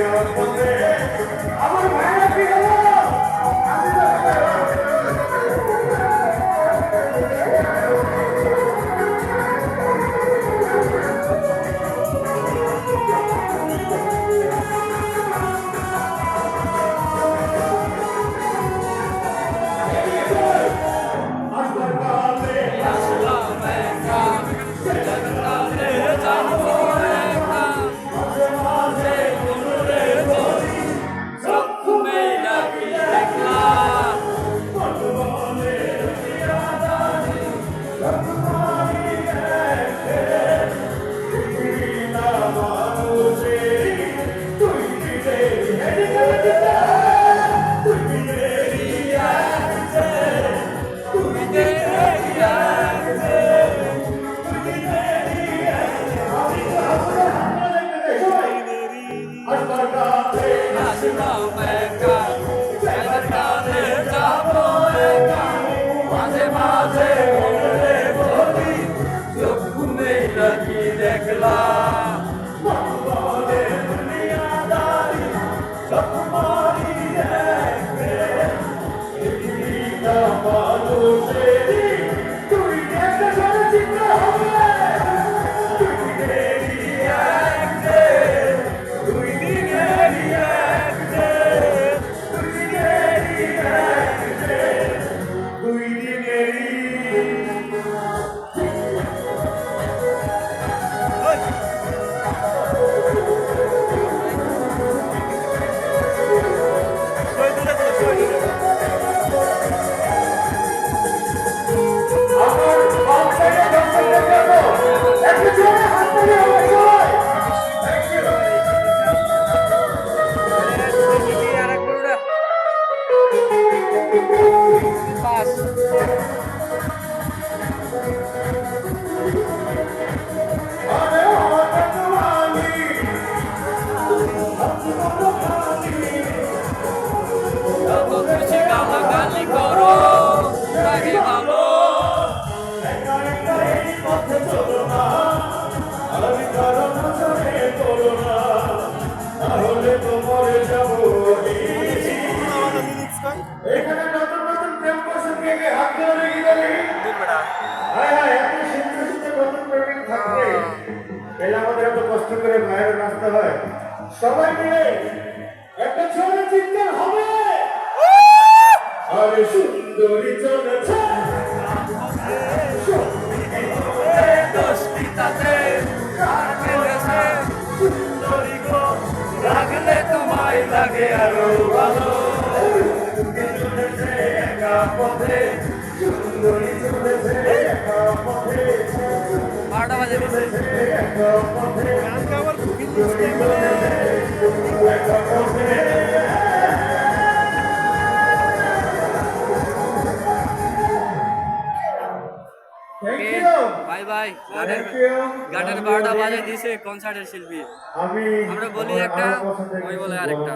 একা মাঝে মাঝে তাহলে তো মরে যাব এখানে নতুন নতুন প্রেম প্রসঙ্গে গিয়ে হাত ধরে গেলে হায় হায়, এত সুন্দর সুন্দর নতুন প্রেমিক আমাদের এত কষ্ট করে বাইরে নাচতে হয়। সবাই মিলে লাগলে তোমায় লাগে আরও ভালো চলেছে একা পথে সুন্দরী চলেছে একা পথে বারোটা বাজে একা পথে একা পথে ভাই বাই গানের গানের বারোটা বাজে দিছে কনসার্টের শিল্পী। আমরা বলি একটা ওই বলে আরেকটা।